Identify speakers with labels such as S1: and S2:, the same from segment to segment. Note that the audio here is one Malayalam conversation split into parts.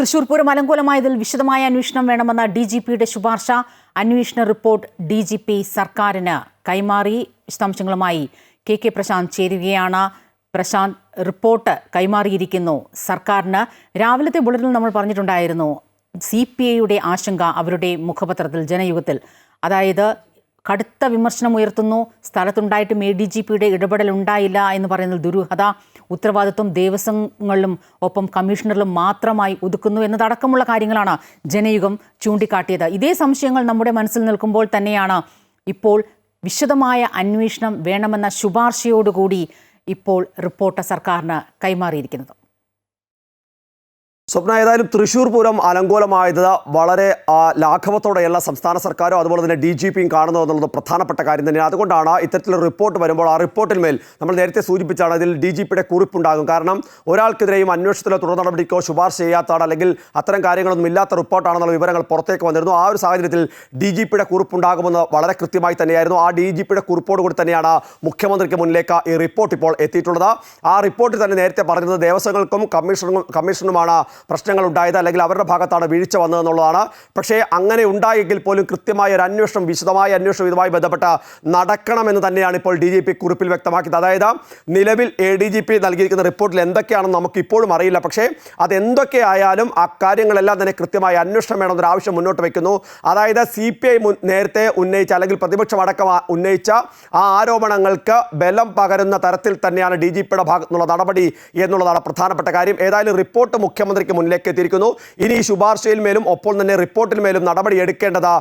S1: തൃശൂർ പൂരം അലങ്കോലമായതിൽ വിശദമായ അന്വേഷണം വേണമെന്ന ഡി ജി പിയുടെ ശുപാർശ. അന്വേഷണ റിപ്പോർട്ട് ഡി ജി പി സർക്കാരിന്. കൈമാറി വിശദാംശങ്ങളുമായി കെ കെ പ്രശാന്ത് ചേരുകയാണ്. പ്രശാന്ത് റിപ്പോർട്ട് കൈമാറിയിരിക്കുന്നു. സർക്കാരിന് രാവിലത്തെ ബുള്ളറ്റിൽ നമ്മൾ പറഞ്ഞിട്ടുണ്ടായിരുന്നു. സി പി ഐയുടെ ആശങ്ക അവരുടെ മുഖപത്രത്തിൽ ജനയുഗത്തിൽ. അതായത് കടുത്ത വിമർശനം ഉയർത്തുന്നു. സ്ഥലത്തുണ്ടായിട്ടും എ ഡി ജി പിയുടെ ഇടപെടൽ ഉണ്ടായില്ല എന്ന് പറയുന്നത് ദുരൂഹത. ഉത്തരവാദിത്വം ദേവസ്വങ്ങളിലും ഒപ്പം കമ്മീഷണറിലും മാത്രമായി ഒതുക്കുന്നു എന്നതടക്കമുള്ള കാര്യങ്ങളാണ് ജനയുഗം ചൂണ്ടിക്കാട്ടിയത്. ഇതേ സംശയങ്ങൾ നമ്മുടെ മനസ്സിൽ നിൽക്കുമ്പോൾ തന്നെയാണ് ഇപ്പോൾ വിശദമായ അന്വേഷണം വേണമെന്ന ശുപാർശയോടുകൂടി ഇപ്പോൾ റിപ്പോർട്ട് സർക്കാരിന് കൈമാറിയിരിക്കുന്നത്.
S2: സ്വപ്ന ഏതായാലും തൃശ്ശൂർ പൂരം അലങ്കോലമായത് വളരെ ആ, ലാഘവത്തോടെയല്ല സംസ്ഥാന സർക്കാരും അതുപോലെ തന്നെ ഡി ജി പിയും കാണുന്നത് എന്നുള്ളത് പ്രധാനപ്പെട്ട കാര്യം തന്നെയാണ്. അതുകൊണ്ടാണ് ഇത്തരത്തിലൊരു റിപ്പോർട്ട് വരുമ്പോൾ ആ റിപ്പോർട്ടിന്മേൽ നമ്മൾ നേരത്തെ സൂചിപ്പിച്ചാണ് അതിൽ ഡി ജി പിയുടെ കുറിപ്പുണ്ടാകും. കാരണം ഒരാൾക്കെതിരെയും അന്വേഷണത്തിലോ തുടർ നടപടിക്കോ ശുപാർശ ചെയ്യാത്തതാണ് അല്ലെങ്കിൽ അത്തരം കാര്യങ്ങളൊന്നും ഇല്ലാത്ത റിപ്പോർട്ടാണെന്നുള്ള വിവരങ്ങൾ പുറത്തേക്ക് വന്നിരുന്നു. ആ ഒരു സാഹചര്യത്തിൽ ഡി ജി പിയുടെ കുറിപ്പുണ്ടാകുമെന്ന് വളരെ കൃത്യമായി തന്നെയായിരുന്നു. ആ ഡി ജി പിയുടെ കുറിപ്പോട് കൂടി തന്നെയാണ് മുഖ്യമന്ത്രിക്ക് മുന്നിലേക്ക് ഈ റിപ്പോർട്ട് ഇപ്പോൾ എത്തിയിട്ടുള്ളത്. ആ റിപ്പോർട്ടിൽ തന്നെ നേരത്തെ പറഞ്ഞത് ദേവസ്വങ്ങൾക്കും കമ്മീഷനും കമ്മീഷണറുമാണ് പ്രശ്നങ്ങൾ ഉണ്ടായത് അല്ലെങ്കിൽ അവരുടെ ഭാഗത്താണ് വീഴ്ച വന്നതെന്നുള്ളതാണ്. പക്ഷേ അങ്ങനെ ഉണ്ടായെങ്കിൽ പോലും കൃത്യമായ ഒരു അന്വേഷണം വിശദമായ അന്വേഷണം ഇതുമായി ബന്ധപ്പെട്ട നടക്കണമെന്ന് തന്നെയാണ് ഇപ്പോൾ ഡി ജി പി കുറിപ്പിൽ വ്യക്തമാക്കിയത്. അതായത് നിലവിൽ എ ഡി ജി പി നൽകിയിരിക്കുന്ന റിപ്പോർട്ടിൽ എന്തൊക്കെയാണെന്ന് നമുക്ക് ഇപ്പോഴും അറിയില്ല. പക്ഷേ അതെന്തൊക്കെയായാലും ആ കാര്യങ്ങളെല്ലാം തന്നെ കൃത്യമായ അന്വേഷണം വേണമെന്നൊരു ആവശ്യം മുന്നോട്ട് വയ്ക്കുന്നു. അതായത് സി പി ഐ നേരത്തെ ഉന്നയിച്ച അല്ലെങ്കിൽ പ്രതിപക്ഷം അടക്കം ഉന്നയിച്ച ആ ആരോപണങ്ങൾക്ക് ബലം പകരുന്ന തരത്തിൽ തന്നെയാണ് ഡി ജി പിയുടെ ഭാഗത്തു നിന്നുള്ള നടപടി എന്നുള്ളതാണ് പ്രധാനപ്പെട്ട കാര്യം. ഏതായാലും റിപ്പോർട്ട് മുഖ്യമന്ത്രിക്ക് മുന്നിലേക്ക് എത്തിയിരിക്കുന്നു. ഇനി ഈ ശുപാർശയിൽ മേലും ഒപ്പം തന്നെ റിപ്പോർട്ടിൽ മേലും നടപടി എടുക്കേണ്ടത്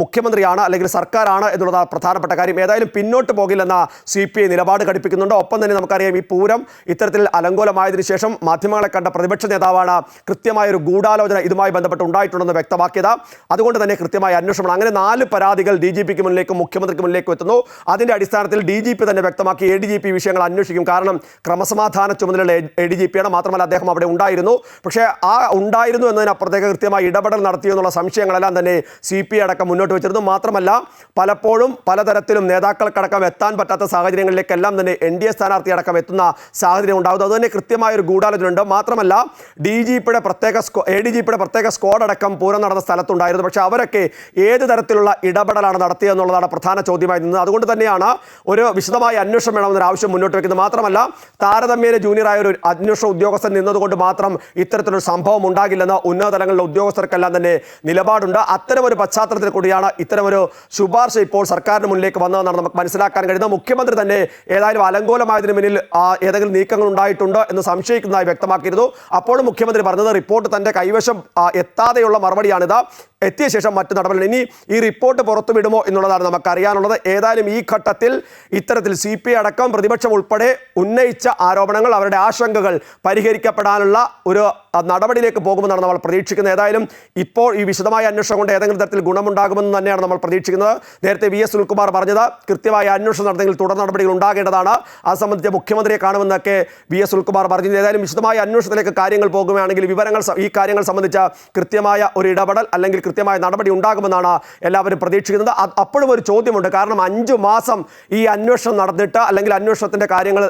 S2: മുഖ്യമന്ത്രിയാണ് അല്ലെങ്കിൽ സർക്കാരാണ് എന്നുള്ളതാണ് പ്രധാനപ്പെട്ട കാര്യം. ഏതായാലും പിന്നോട്ട് പോകില്ലെന്ന സി പി ഐ നിലപാട് ഘടിപ്പിക്കുന്നുണ്ട്. ഒപ്പം തന്നെ നമുക്കറിയാം ഈ പൂരം ഇത്തരത്തിൽ അലങ്കോലമായതിനു ശേഷം മാധ്യമങ്ങളെ കണ്ട പ്രതിപക്ഷ നേതാവാണ് കൃത്യമായ ഒരു ഗൂഢാലോചന ഇതുമായി ബന്ധപ്പെട്ട് ഉണ്ടായിട്ടുണ്ടെന്ന് വ്യക്തമാക്കിയത്. അതുകൊണ്ട് തന്നെ കൃത്യമായ അന്വേഷണം. അങ്ങനെ നാല് പരാതികൾ ഡി ജി പിക്ക് മുന്നിലേക്കും മുഖ്യമന്ത്രിക്ക് മുന്നിലേക്കും എത്തുന്നു. അതിന്റെ അടിസ്ഥാനത്തിൽ ഡി ജി പി തന്നെ വ്യക്തമാക്കി എ ഡി ജി പി വിഷയങ്ങൾ അന്വേഷിക്കും. കാരണം ക്രമസമാധാന ചുമതലയുള്ള എ ഡി ജി പിയാണ് മാത്രമല്ല അദ്ദേഹം അവിടെ ഉണ്ടായിരുന്നു. പക്ഷേ ആ ഉണ്ടായിരുന്നു എന്നതിനപ്പുറത്തേക്ക് കൃത്യമായി ഇടപെടൽ നടത്തിയോ എന്നുള്ള സംശയങ്ങളെല്ലാം തന്നെ സി പി അടക്കം മുന്നോട്ട് വെച്ചിരുന്നു. മാത്രമല്ല പലപ്പോഴും പലതരത്തിലും നേതാക്കൾക്കടക്കം എത്താൻ പറ്റാത്ത സാഹചര്യങ്ങളിലേക്കെല്ലാം തന്നെ എൻ ഡി എ സ്ഥാനാർത്ഥി അടക്കം എത്തുന്ന സാഹചര്യം ഉണ്ടാകുന്നത് അതുതന്നെ കൃത്യമായ ഒരു ഗൂഢാലോചന ഉണ്ട് മാത്രമല്ല ഡി ജി പിയുടെ പ്രത്യേക സ്കോ എ ഡി ജി പിയുടെ പ്രത്യേക സ്ക്വാഡ് അടക്കം പൂരം നടന്ന സ്ഥലത്തുണ്ടായിരുന്നു. പക്ഷേ അവരൊക്കെ ഏത് തരത്തിലുള്ള ഇടപെടലാണ് നടത്തിയതെന്നുള്ളതാണ് പ്രധാന ചോദ്യമായി നിന്നത്. അതുകൊണ്ട് തന്നെയാണ് ഒരു വിശദമായ അന്വേഷണം വേണമെന്നൊരു ആവശ്യം മുന്നോട്ട് വയ്ക്കുന്നത് മാത്രമല്ല താരതമ്യേന ജൂനിയറായ ഒരു അന്വേഷണ ഉദ്യോഗസ്ഥൻ നിന്നതുകൊണ്ട് മാത്രം ഇത്തരത്തിലൊരു സംഭവം ഉണ്ടാകില്ലെന്ന് ഉന്നതതലങ്ങളിലെ ഉദ്യോഗസ്ഥർക്കെല്ലാം തന്നെ നിലപാടുണ്ട്. അത്തരമൊരു പശ്ചാത്തലത്തിൽ കൂടിയാണ് ഇത്തരമൊരു ശുപാർശ ഇപ്പോൾ സർക്കാരിന് മുന്നിലേക്ക് വന്നതെന്നാണ് നമുക്ക് മനസ്സിലാക്കാൻ കഴിയുന്നത്. മുഖ്യമന്ത്രി തന്നെ ഏതായാലും അലങ്കോലമായതിനു മുന്നിൽ ഏതെങ്കിലും നീക്കങ്ങൾ ഉണ്ടായിട്ടുണ്ട് എന്ന് സംശയിക്കുന്നതായി വ്യക്തമാക്കിയിരുന്നു. അപ്പോഴും മുഖ്യമന്ത്രി പറഞ്ഞത് റിപ്പോർട്ട് തന്റെ കൈവശം എത്താതെയുള്ള മറുപടിയാണിത്. എത്തിയ ശേഷം മറ്റു നടപടികൾ. ഇനി ഈ റിപ്പോർട്ട് പുറത്തുവിടുമോ എന്നുള്ളതാണ് നമുക്കറിയാനുള്ളത്. ഏതായാലും ഈ ഘട്ടത്തിൽ ഇത്തരത്തിൽ സി പി അടക്കം പ്രതിപക്ഷം ഉൾപ്പെടെ ഉന്നയിച്ച ആരോപണങ്ങൾ അവരുടെ ആശങ്കകൾ പരിഹരിക്കപ്പെടാനുള്ള ഒരു നടപടിയിലേക്ക് പോകുമെന്നാണ് നമ്മൾ പ്രതീക്ഷിക്കുന്നത്. ഏതായാലും ഇപ്പോൾ ഈ വിശദമായ അന്വേഷണം കൊണ്ട് ഏതെങ്കിലും തരത്തിൽ ഗുണമുണ്ടാകുമെന്ന് തന്നെയാണ് നമ്മൾ പ്രതീക്ഷിക്കുന്നത്. നേരത്തെ വി എസ് സുനിൽകുമാർ പറഞ്ഞത് കൃത്യമായ അന്വേഷണം നടന്നെങ്കിൽ തുടർ നടപടികൾ ഉണ്ടാകേണ്ടതാണ്. അത് സംബന്ധിച്ച് മുഖ്യമന്ത്രിയെ കാണുമെന്നൊക്കെ വി എസ് സുനിൽകുമാർ പറഞ്ഞു ഏതായാലും വിശദമായ അന്വേഷണത്തിലേക്ക് കാര്യങ്ങൾ പോകുകയാണെങ്കിൽ വിവരങ്ങൾ ഈ കാര്യങ്ങൾ സംബന്ധിച്ച കൃത്യമായ ഒരു ഇടപെടൽ അല്ലെങ്കിൽ കൃത്യമായ നടപടി ഉണ്ടാകുമെന്നാണ് എല്ലാവരും പ്രതീക്ഷിക്കുന്നത്. അപ്പോഴും ഒരു ചോദ്യമുണ്ട്. കാരണം അഞ്ചു മാസം ഈ അന്വേഷണം നടന്നിട്ട് അല്ലെങ്കിൽ അന്വേഷണത്തിന്റെ കാര്യങ്ങൾ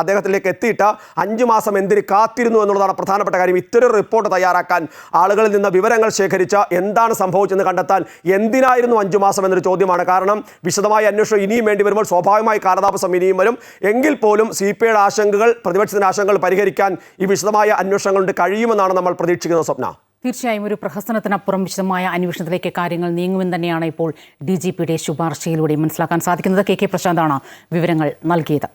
S2: അദ്ദേഹത്തിലേക്ക് എത്തിയിട്ട് അഞ്ചു മാസം എന്തിന് കാത്തിരുന്നു എന്നുള്ളതാണ് പ്രധാനപ്പെട്ട കാര്യം. ഇത്തരം റിപ്പോർട്ട് തയ്യാറാക്കാൻ ആളുകളിൽ നിന്ന് വിവരങ്ങൾ ശേഖരിച്ച എന്താണ് സംഭവിച്ചെന്ന് കണ്ടെത്താൻ എന്തിനായിരുന്നു അഞ്ചു മാസം എന്നൊരു ചോദ്യമാണ്. കാരണം വിശദമായ അന്വേഷണം ഇനിയും വേണ്ടി വരുമ്പോൾ സ്വാഭാവികമായി കാലതാമസം ഇനിയും വരും. എങ്കിൽ പോലും സി പി ഐയുടെ ആശങ്കകൾ പ്രതിപക്ഷത്തിന്റെ ആശങ്കകൾ പരിഹരിക്കാൻ ഈ വിശദമായ അന്വേഷണങ്ങൾ കൊണ്ട് കഴിയുമെന്നാണ് നമ്മൾ പ്രതീക്ഷിക്കുന്നത് സ്വപ്ന.
S1: തീർച്ചയായും ഒരു പ്രഹസനത്തിനപ്പുറം വിശദമായ അന്വേഷണത്തിലേക്ക് കാര്യങ്ങൾ നീങ്ങുമെന്ന് തന്നെയാണ് ഇപ്പോൾ ഡി ജി പിയുടെ ശുപാർശയിലൂടെ മനസ്സിലാക്കാൻ സാധിക്കുന്നത്. കെ കെ പ്രശാന്താണ് വിവരങ്ങൾ നൽകിയത്.